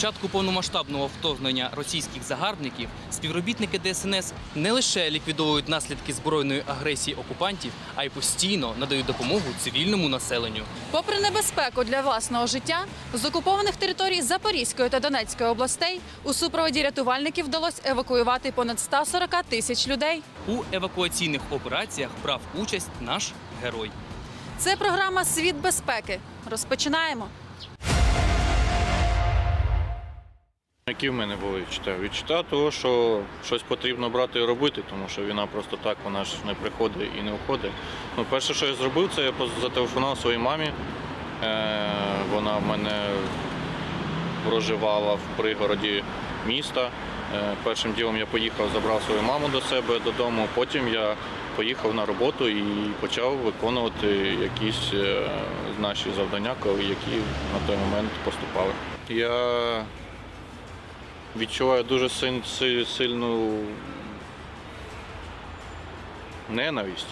початку повномасштабного вторгнення російських загарбників співробітники ДСНС не лише ліквідовують наслідки збройної агресії окупантів, а й постійно надають допомогу цивільному населенню. Попри небезпеку для власного життя, з окупованих територій Запорізької та Донецької областей у супроводі рятувальників вдалося евакуювати понад 140 тисяч людей. У евакуаційних операціях брав участь наш герой. Це програма Світ безпеки. Розпочинаємо. Які в мене були відчуття? Відчуття того, що щось потрібно брати і робити, тому що війна просто так, вона ж не приходить і не уходить. Ну, перше, що я зробив, це я зателефонував своїй мамі. Е, вона в мене проживала в пригороді міста. Е, першим ділом я поїхав, забрав свою маму до себе додому. Потім я поїхав на роботу і почав виконувати якісь е, наші завдання, які на той момент поступали. Я відчуваю дуже силь- силь- сильну ненависть,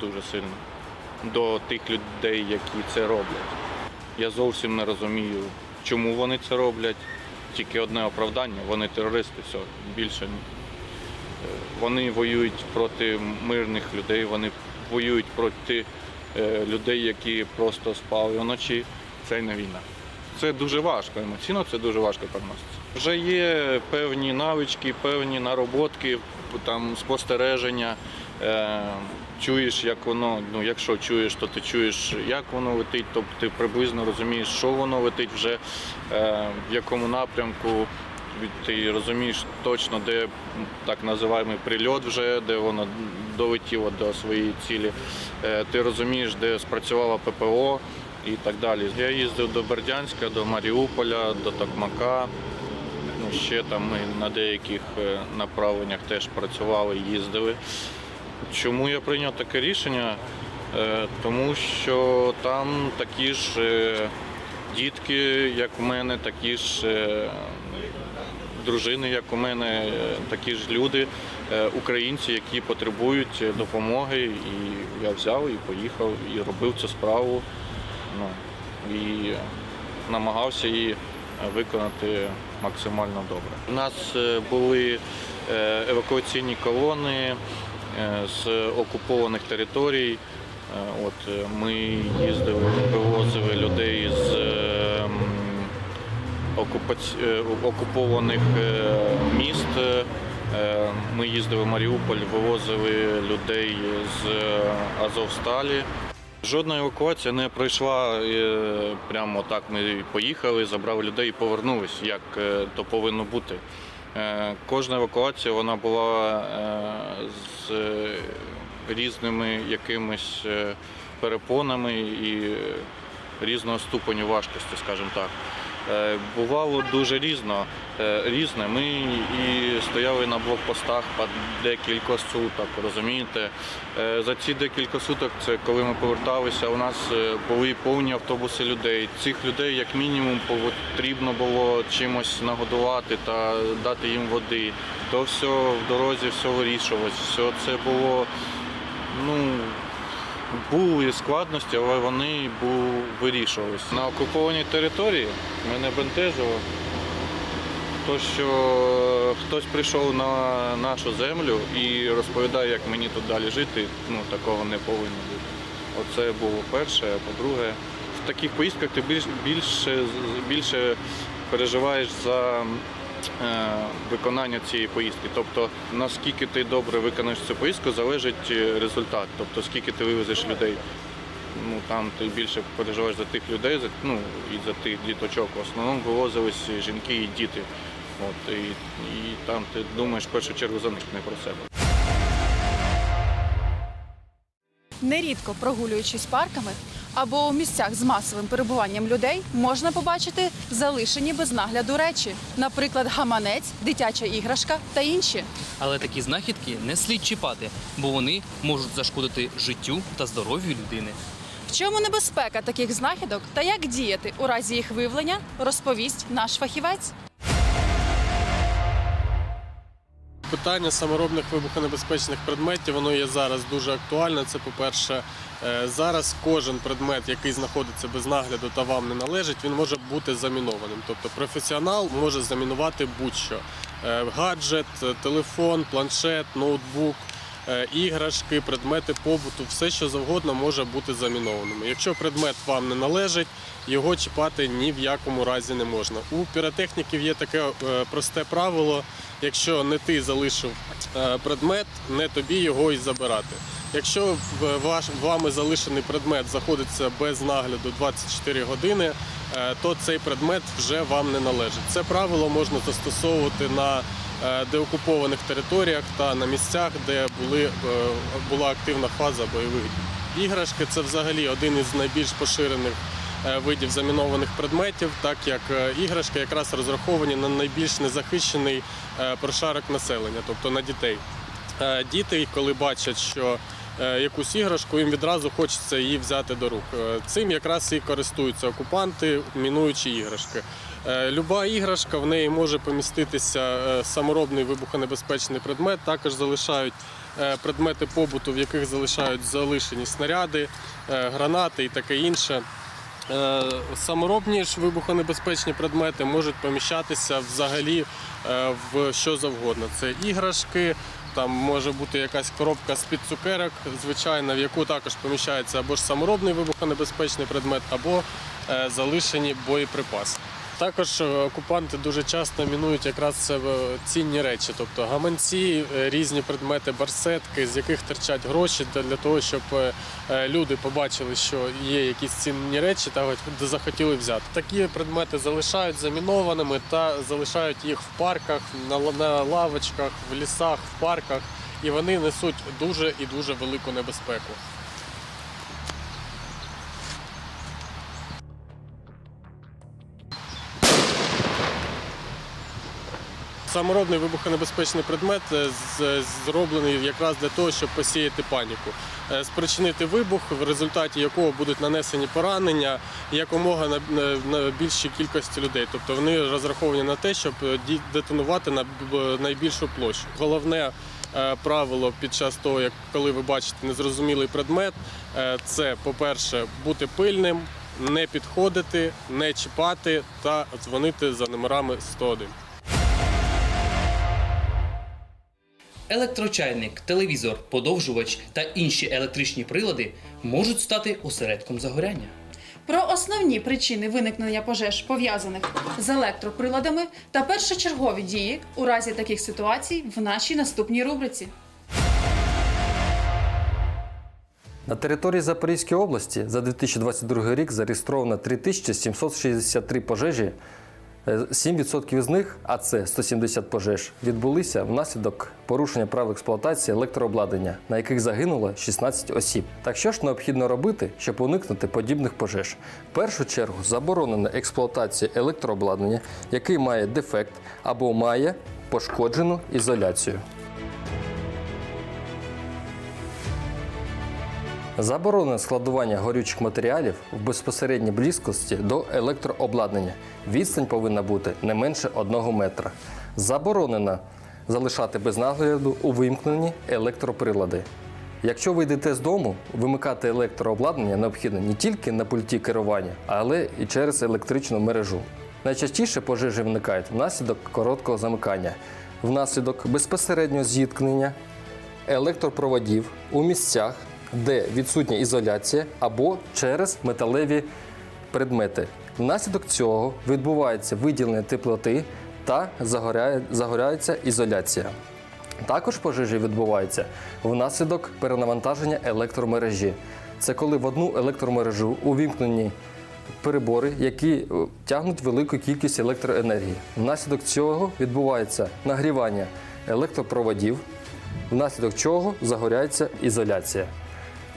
дуже сильно, до тих людей, які це роблять. Я зовсім не розумію, чому вони це роблять. Тільки одне оправдання, вони терористи, все, більше. Е, Вони воюють проти мирних людей, вони воюють проти е, людей, які просто спали вночі. Це не війна. Це дуже важко, емоційно це дуже важко переноситься. Вже є певні навички, певні нароботки, там спостереження. Е, чуєш, як воно, ну якщо чуєш, то ти чуєш, як воно летить, тобто ти приблизно розумієш, що воно летить вже, е, в якому напрямку. Ти розумієш точно, де так називаємо прильот вже, де воно долетіло до своєї цілі. Е, Ти розумієш, де спрацювала ППО і так далі. Я їздив до Бердянська, до Маріуполя, до Токмака. Ну, ще там ми на деяких е, направленнях теж працювали, їздили. Чому я прийняв таке рішення? Е, Тому що там такі ж е, дітки, як у мене, такі ж дружини, як у мене, такі ж люди, українці, які потребують допомоги. І я взяв і поїхав і робив цю справу. Ну, і намагався її виконати максимально добре. У нас е, були е, евакуаційні колони е, з окупованих територій. От ми їздили, вивозили людей з окупованих міст. Ми їздили в Маріуполь, вивозили людей з Азовсталі. Жодна евакуація не пройшла е, прямо так. Ми поїхали, забрали людей і повернулись, як е, то повинно бути. Е, Кожна евакуація вона була з різними якимись перепонами і різного ступеню важкості, скажімо так. Е, Бувало дуже різно, е, різне. Ми і стояли на блокпостах по декілька суток, розумієте. Е, За ці декілька суток, це коли ми поверталися, у нас були повні автобуси людей. Цих людей, як мінімум, потрібно було чимось нагодувати та дати їм води. То все в дорозі все вирішувалось. Все це було, ну, були складності, але вони вирішувалися. На окупованій території мене бентежило, то, що хтось прийшов на нашу землю і розповідає, як мені тут далі жити, ну такого не повинно бути. Оце було перше, а по-друге, в таких поїздках ти більш, більше, більше переживаєш за е, виконання цієї поїздки. Тобто, наскільки ти добре виконаєш цю поїздку, залежить е, результат. Тобто, скільки ти вивезеш людей. Ну там ти більше переживаєш за тих людей, за ну і за тих діточок. В основному вивозились жінки і діти. От і, і там ти думаєш в першу чергу за них, не про себе. Нерідко прогулюючись парками або у місцях з масовим перебуванням людей, можна побачити залишені без нагляду речі, наприклад, гаманець, дитяча іграшка та інші. Але такі знахідки не слід чіпати, бо вони можуть зашкодити життю та здоров'ю людини. В чому небезпека таких знахідок та як діяти у разі їх виявлення, розповість наш фахівець. Питання саморобних вибухонебезпечних предметів воно є зараз дуже актуальне. Це, по-перше, е, зараз кожен предмет, який знаходиться без нагляду та вам не належить, він може бути замінованим. Тобто професіонал може замінувати будь-що: Е, гаджет, е, телефон, планшет, ноутбук. Е, Іграшки, предмети побуту, все що завгодно може бути замінованим. Якщо предмет вам не належить, його чіпати ні в якому разі не можна. У піротехніків є таке е, просте правило: якщо не ти залишив е, предмет, не тобі його і забирати. Якщо ваш вами залишений предмет знаходиться без нагляду 24 години, то цей предмет вже вам не належить. Це правило можна застосовувати на деокупованих територіях та на місцях, де були, е, була активна фаза бойових дій. Іграшки це взагалі один із найбільш поширених е, видів замінованих предметів, так як е, іграшки якраз розраховані на найбільш незахищений е, прошарок населення, тобто на дітей. Е, Діти, коли бачать, що е, якусь іграшку, їм відразу хочеться її взяти до рук. Е, Цим якраз і користуються окупанти, мінуючи іграшки. Е, Люба іграшка в неї може поміститися е, саморобний вибухонебезпечний предмет. Також залишають е, предмети побуту, в яких залишають залишені снаряди, гранати і таке інше. Саморобні ж вибухонебезпечні предмети можуть поміщатися взагалі в що завгодно. Це іграшки, там може бути якась коробка з-під цукерок, звичайно, в яку також поміщається або ж саморобний вибухонебезпечний предмет, або залишені боєприпаси. Також е, окупанти дуже часто мінують якраз цінні речі, тобто гаманці, е, різні предмети, барсетки, з яких терчать гроші для того, щоб е, люди побачили, що є якісь цінні речі та захотіли взяти. Такі предмети залишають замінованими та залишають їх в парках, на лавочках, в лісах, в парках, і вони несуть дуже і дуже велику небезпеку. Саморобний вибухонебезпечний предмет е, зроблений якраз для того, щоб посіяти паніку, Е, спричинити вибух, в результаті якого будуть нанесені поранення якомога на, більшій кількості людей. Тобто вони розраховані на те, щоб е, детонувати на найбільшу площу. Головне правило під час того, як коли ви бачите незрозумілий предмет, це, по-перше, бути пильним, не підходити, не чіпати та дзвонити за номерами 101. Електрочайник, телевізор, подовжувач та інші електричні прилади можуть стати осередком загоряння. Про основні причини виникнення пожеж, пов'язаних з електроприладами та першочергові дії у разі таких ситуацій в нашій наступній рубриці. На території Запорізької області за 2022 рік зареєстровано 3763 пожежі. Е, 7% з них, а це 170 пожеж, відбулися внаслідок порушення прав експлуатації електрообладнання, на яких загинуло 16 осіб. Так що ж необхідно робити, щоб уникнути подібних пожеж? В першу чергу заборонена експлуатація електрообладнання, який має дефект або має пошкоджену ізоляцію. Заборонено складування горючих матеріалів в безпосередній близькості до електрообладнання. Відстань повинна бути не менше 1 метра. Заборонено залишати без нагляду увімкнені електроприлади. Якщо ви йдете з дому, вимикати електрообладнання необхідно не тільки на пульті керування, але і через електричну мережу. Найчастіше пожежі виникають внаслідок короткого замикання, внаслідок безпосереднього зіткнення електропроводів у місцях, де відсутня ізоляція або через металеві предмети. Внаслідок цього відбувається виділення теплоти та загоряє, загоряється ізоляція. Також пожежі відбуваються внаслідок перенавантаження електромережі. Це коли в одну електромережу увімкнені перебори, які е, тягнуть велику кількість електроенергії. Внаслідок цього відбувається нагрівання електропроводів, внаслідок чого загоряється ізоляція.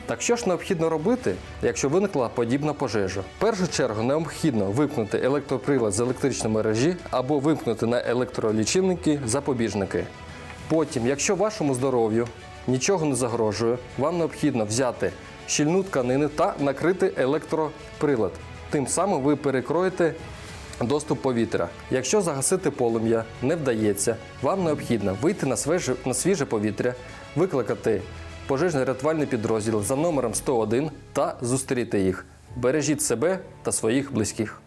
Так що ж необхідно робити, якщо виникла подібна пожежа? В першу чергу необхідно вимкнути електроприлад з електричної мережі або вимкнути на електролічильники запобіжники. Потім, якщо вашому здоров'ю нічого не загрожує, вам необхідно взяти щільну тканину та накрити електроприлад. Тим самим ви перекроєте доступ повітря. Якщо загасити полум'я не вдається, вам необхідно вийти на свіже, повітря, викликати пожежний рятувальний підрозділ за номером 101 та зустріти їх. Бережіть себе та своїх близьких.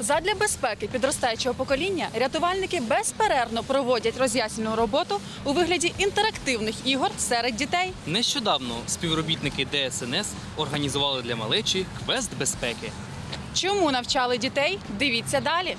Задля безпеки підростаючого покоління рятувальники безперервно проводять роз'яснювальну роботу у вигляді інтерактивних ігор серед дітей. Нещодавно співробітники ДСНС організували для малечі квест безпеки. Чому навчали дітей? Дивіться далі.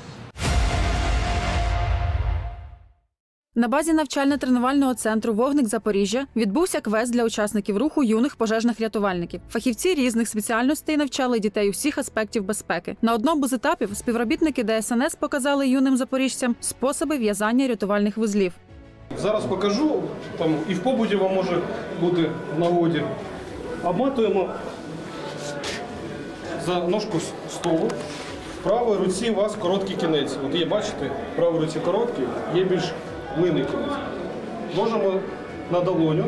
На базі навчально-тренувального центру Вогник Запоріжжя відбувся квест для учасників руху юних пожежних рятувальників. Фахівці різних спеціальностей навчали дітей усіх аспектів безпеки. На одному з етапів співробітники ДСНС показали юним запоріжцям способи в'язання рятувальних вузлів. Зараз покажу, там і в побуді вам може бути в нагоді. Обматуємо за ножку столу. В правій руці у вас короткий кінець. От є, бачите, в правій руці короткий, є більш кінець. Ложимо на долоню.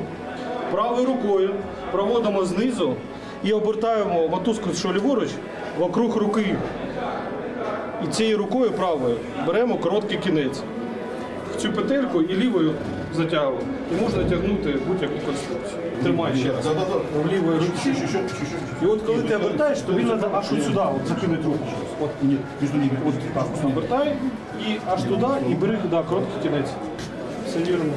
Правою рукою проводимо знизу і обертаємо мотузку, що ліворуч, вокруг руки. І цією рукою правою беремо короткий кінець цю петельку і лівою затягуємо. І можна тягнути будь-яку конструкцію. Тримай ще раз. В лівої руці. І от коли ти обертаєш, тобі треба аж от сюди от, закинути руку. От, ні, між ними. От так от обертай і аж туди, і бери да, короткий кінець. Все вірно.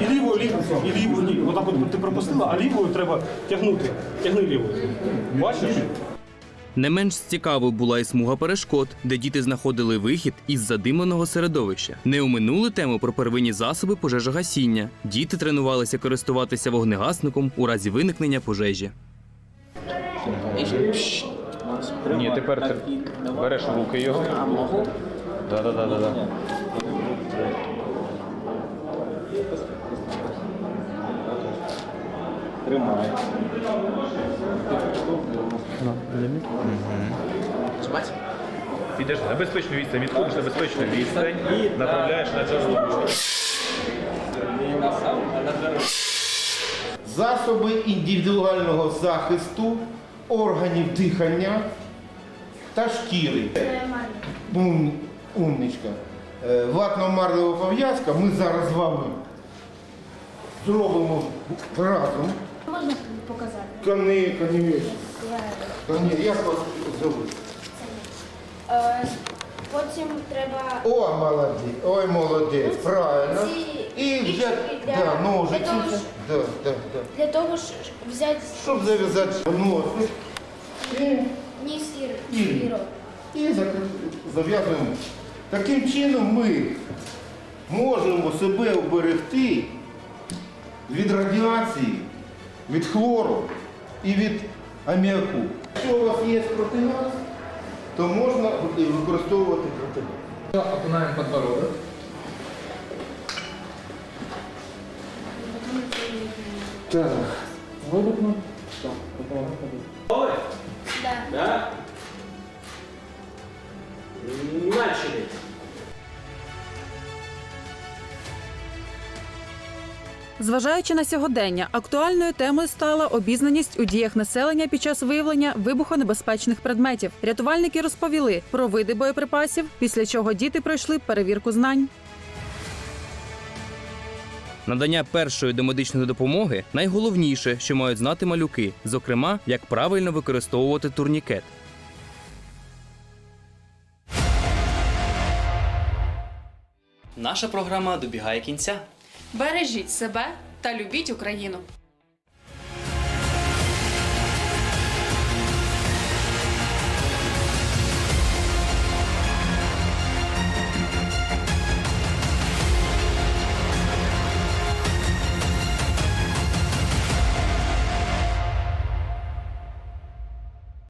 І лівою, лівою, і лівою, ні. Отак от ти пропустила, а лівою треба тягнути. Тягни лівою. Бачиш? Не менш цікавою була і смуга перешкод, де діти знаходили вихід із задимленого середовища. Не оминули тему про первинні засоби пожежогасіння. Діти тренувалися користуватися вогнегасником у разі виникнення пожежі. Ні, тепер ти береш руки його. Да, да, да, да, да. Тримай. Підеш на безпечну відстань, відходиш на безпечну відстань, направляєш на джерело. засоби індивідуального захисту органів дихання та шкіри. Ум, умничка. Е, Ватно-марлева пов'язка ми зараз з вами зробимо разом. Можна показати? Кони, коні, коні, як вас зовуть? Е, потім треба О, молодець, ой, молодець, правильно. ці І річки взяти для, да, ножиці. для того, ж- Да, да, да. для того, щоб взяти Щоб зав'язати носик. І ніс і, І. і і зав'язуємо. Таким чином ми можемо себе оберегти від радіації, від хлору і від аміаку. Якщо у вас є проти то можна використовувати проти нас. Окунаем подбородок. Так. Да. Зважаючи на сьогодення, актуальною темою стала обізнаність у діях населення під час виявлення вибухонебезпечних предметів. Рятувальники розповіли про види боєприпасів, після чого діти пройшли перевірку знань. Надання першої домедичної допомоги найголовніше, що мають знати малюки, зокрема, як правильно використовувати турнікет. Наша програма добігає кінця. Бережіть себе та любіть Україну.